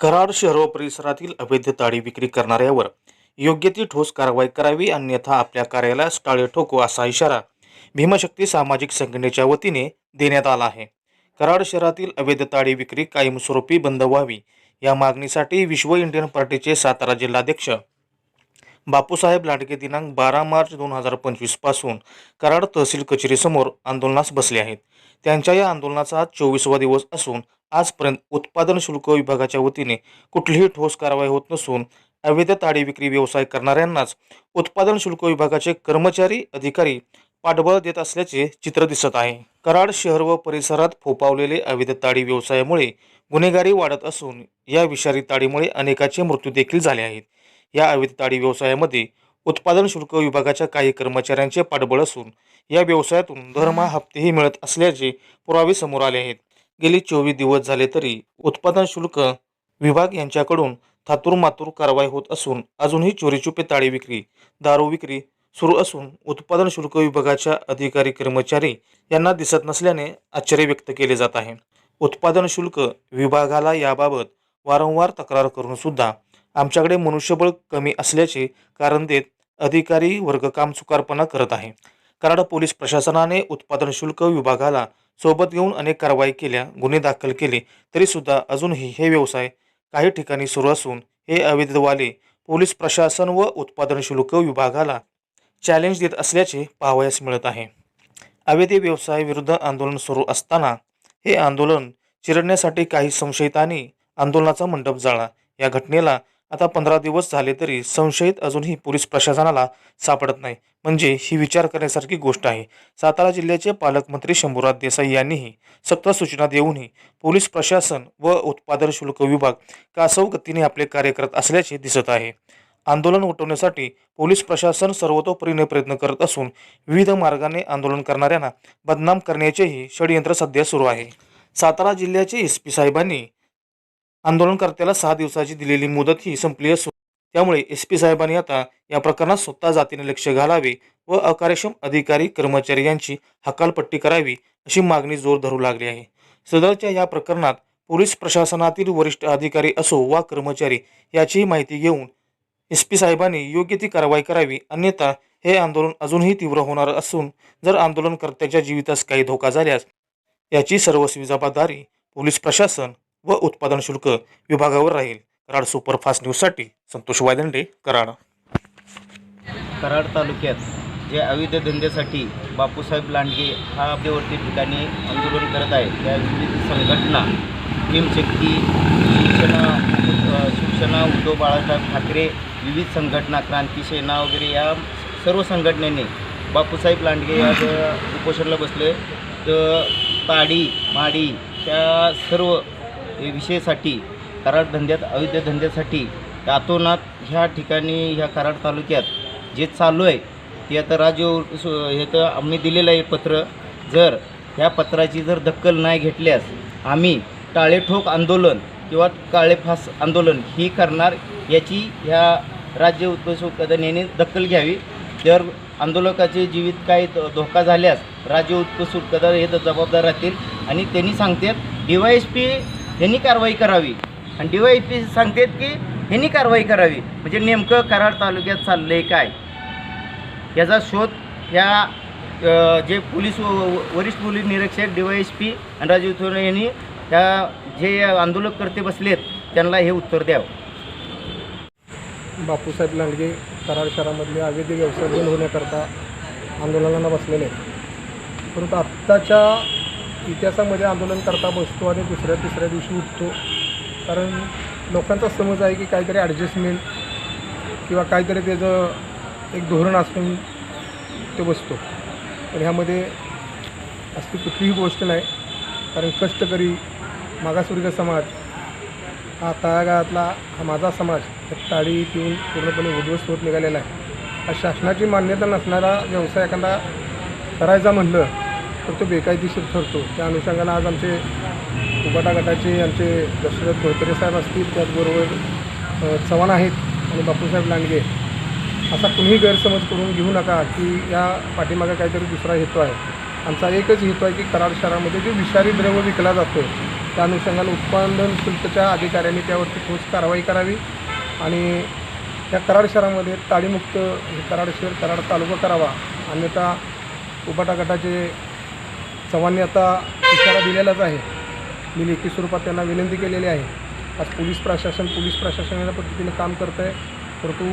कराड शहर व परिसरातील अवैध ताडी विक्री करणाऱ्यावर योग्य ती ठोस कारवाई करावी अन्यथा आपल्या कार्यालयास टाळे ठोको असा इशारा भीमशक्ती सामाजिक संघटनेच्या वतीने देण्यात आला आहे. कराड शहरातील अवैध ताडी विक्री कायमस्वरूपी बंद व्हावी या मागणीसाठी विश्व इंडियन पार्टीचे सातारा जिल्हाध्यक्ष बापूसाहेब लांडगे दिनांक बारा मार्च दोन हजार पंचवीसपासून कराड तहसील कचेरीसमोर आंदोलनास बसले आहेत. त्यांच्या या आंदोलनाचा आज चोवीसवा दिवस असून आजपर्यंत उत्पादन शुल्क विभागाच्या वतीने कुठलीही ठोस कारवाई होत नसून अवैध ताडी विक्री व्यवसाय करणाऱ्यांनाच उत्पादन शुल्क विभागाचे कर्मचारी अधिकारी पाठबळ देत असल्याचे चित्र दिसत आहे. कराड शहर व परिसरात फोपावलेले अवैध ताडी व्यवसायामुळे गुन्हेगारी वाढत असून या विषारी ताडीमुळे अनेकाचे मृत्यू देखील झाले आहेत. या अवैध ताडी व्यवसायामध्ये उत्पादन शुल्क विभागाच्या काही कर्मचाऱ्यांचे पाठबळ असून या व्यवसायातून दरमहा हप्तेही मिळत असल्याचे पुरावे समोर आले आहेत. गेली चोवीस दिवस झाले तरी उत्पादन शुल्क विभाग यांच्याकडून थातुरमातूर कारवाई होत असून अजूनही चोरीचुपे ताळी विक्री दारू विक्री सुरू असून उत्पादन शुल्क विभागाच्या अधिकारी कर्मचारी यांना दिसत नसल्याने आश्चर्य व्यक्त केले जात आहे. उत्पादन शुल्क विभागाला याबाबत वारंवार तक्रार करून सुद्धा आमच्याकडे मनुष्यबळ कमी असल्याचे कारण देत अधिकारी वर्ग काम चुकारपणा करत आहे. कराड पोलीस प्रशासनाने उत्पादन शुल्क विभागाला सोबत घेऊन अनेक कारवाई केल्या गुन्हे दाखल केले तरीसुद्धा अजूनही हे व्यवसाय काही ठिकाणी सुरू असून हे अवैधवाले पोलीस प्रशासन व उत्पादन शुल्क विभागाला चॅलेंज देत असल्याचे पाहावयास मिळत आहे. अवैध व्यवसायाविरुद्ध आंदोलन सुरू असताना हे आंदोलन चिरडण्यासाठी काही संशयितांनी आंदोलनाचा मंडप जाळा या घटनेला आता पंधरा दिवस झाले तरी संशयित अजूनही पोलीस प्रशासनाला सापडत नाही. म्हणजे ही विचार करण्यासारखी गोष्ट आहे. सातारा जिल्ह्याचे पालकमंत्री शंभूराज देसाई यांनीही सक्त सूचना देऊनही पोलीस प्रशासन व उत्पादन शुल्क विभाग कासव गतीने आपले कार्य करत असल्याचे दिसत आहे. आंदोलन उठवण्यासाठी पोलीस प्रशासन सर्वतोपरीने प्रयत्न करत असून विविध मार्गाने आंदोलन करणाऱ्यांना बदनाम करण्याचेही षडयंत्र सध्या सुरू आहे. सातारा जिल्ह्याचे एस पी साहेबांनी आंदोलनकर्त्याला सहा दिवसाची दिलेली मुदत ही संपली असून त्यामुळे एस पी साहेबांनी आता या प्रकरणात स्वतः जातीने लक्ष घालावे व अकार्यक्षम अधिकारी कर्मचारी यांची हकालपट्टी करावी अशी मागणी जोर धरू लागली आहे. सदरच्या या प्रकरणात पोलीस प्रशासनातील वरिष्ठ अधिकारी असो वा कर्मचारी याचीही माहिती घेऊन एस पी साहेबांनी योग्य ती कारवाई करावी. अन्यथा हे आंदोलन अजूनही तीव्र होणार असून जर आंदोलनकर्त्याच्या जीवितास काही धोका झाल्यास याची सर्वस्वी जबाबदारी पोलीस प्रशासन व उत्पादन शुल्क विभागावर राहील. कराड सुपरफास्ट न्यूजसाठी संतोष वायदंडे कराड. कराड तालुक्यात जे अवैध धंद्यासाठी बापूसाहेब लांडगे हा आपल्यावरती ठिकाणी आंदोलन करत आहे त्या विविध संघटना भीमशक्ती शिवसेना शिक्षण शिवसेना उद्धव बाळासाहेब ठाकरे विविध संघटना क्रांती सेना वगैरे या सर्व संघटनेने बापूसाहेब लांडगे आज अ, उपोषणाला बसले. तर ताडी माडी त्या सर्व विषयासाठी कराड धंद्यात अवैध धंद्यासाठी तातोनात ह्या ठिकाणी ह्या कराड तालुक्यात जे चालू आहे ते आता राज्य हे तर आम्ही दिलेलं आहे पत्र. जर ह्या पत्राची जर दखल नाही घेतल्यास आम्ही टाळेठोक आंदोलन किंवा काळेफास आंदोलन ही करणार याची ह्या राज्य उत्पन्न याने दखल घ्यावी. जर आंदोलकाचे जीवित काही धोका झाल्यास राज्य उत्पन्न कदर हे जबाबदार राहतील. आणि त्यांनी सांगतात डी वाय एस पी ह्यांनी कारवाई करावी. आणि डी वाय एस पी सांगतात की ह्यांनी कारवाई करावी. म्हणजे नेमकं कराड तालुक्यात चाललं आहे काय? याचा शोध ह्या जे पोलीस व- वरिष्ठ पोलीस निरीक्षक डी वाय एस पी आणि राजीव थोरे यांनी त्या जे आंदोलक करते बसलेत त्यांना हे उत्तर द्यावं. बापूसाहेब लांडगे कराड शहरामधले अवैध व्यवसाय बंद होण्याकरता आंदोलनाला बसलेले आहेत. परंतु आत्ताच्या इतिहासामध्ये आंदोलन करता बसतो आणि दुसऱ्या तिसऱ्या दिवशी उठतो. कारण लोकांचा समज आहे की काहीतरी ॲडजस्टमेंट किंवा काहीतरी त्याचं एक धोरण असून ते बसतो. पण ह्यामध्ये असली कुठलीही गोष्ट नाही. कारण कष्टकरी मागासवर्गीय समाज हा तळागाळातला हा माझा समाज ताळी पिऊन पूर्णपणे उद्ध्वस्त होत निघालेला आहे. हा शासनाची मान्यता नसणारा व्यवसाय एखादा करायचा म्हणलं तर तो बेकायदेशीर ठरतो. त्या अनुषंगानं आज आमचे उबाटा गटाचे आमचे दशरथ धोत्रे साहेब असतील त्याचबरोबर चव्हाण आहेत आणि बापूसाहेब लांडगे. असा कुणीही गैरसमज करून घेऊ नका की या पाठीमागे काहीतरी दुसरा हेतू आहे. आमचा एकच हेतू आहे की कराड शहरामध्ये जे विषारी द्रव्य विकला जातो त्या अनुषंगाने उत्पादन शुल्कच्या अधिकाऱ्यांनी त्यावरती ठोस कारवाई करावी आणि त्या कराड शहरामध्ये ताळीमुक्त कराड शहर कराड तालुका करावा. अन्यथा उबाटा गटाचे चव्हाणने आता इशारा दिलेलाच आहे. मी लेखी स्वरूपात त्यांना विनंती केलेली आहे. आज पोलीस प्रशासन पोलीस प्रशासनाच्या पद्धतीनं पद्धतीने काम करतं आहे परंतु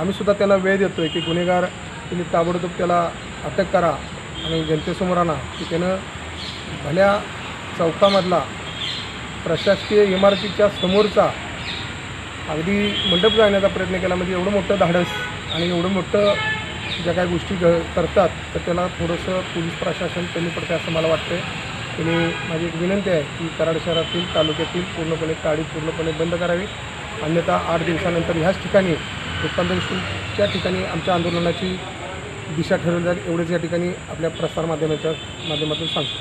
आम्हीसुद्धा त्यांना वेळ देतो आहे की गुन्हेगार तुम्ही ताबडतोब त्याला अटक करा आणि जनतेसमोर आणा. की त्यानं भल्या चौकामधला प्रशासकीय इमारतीच्या समोरचा अगदी मंडप जाण्याचा प्रयत्न केला. म्हणजे एवढं मोठं धाडस आणि एवढं मोठं ज्या काही गोष्टी घ करतात तर त्याला थोडंसं पोलीस प्रशासन कमी पडते असं मला वाटतं आणि माझी एक विनंती आहे की कराड शहरातील तालुक्यातील पूर्णपणे काळी पूर्णपणे बंद करावी. अन्यथा आठ दिवसानंतर ह्याच ठिकाणी उत्पादन शुल्कच्या ठिकाणी आमच्या आंदोलनाची दिशा ठरवली जाईल एवढेच या ठिकाणी आपल्या प्रसारमाध्यमाच्या माध्यमातून सांगतो.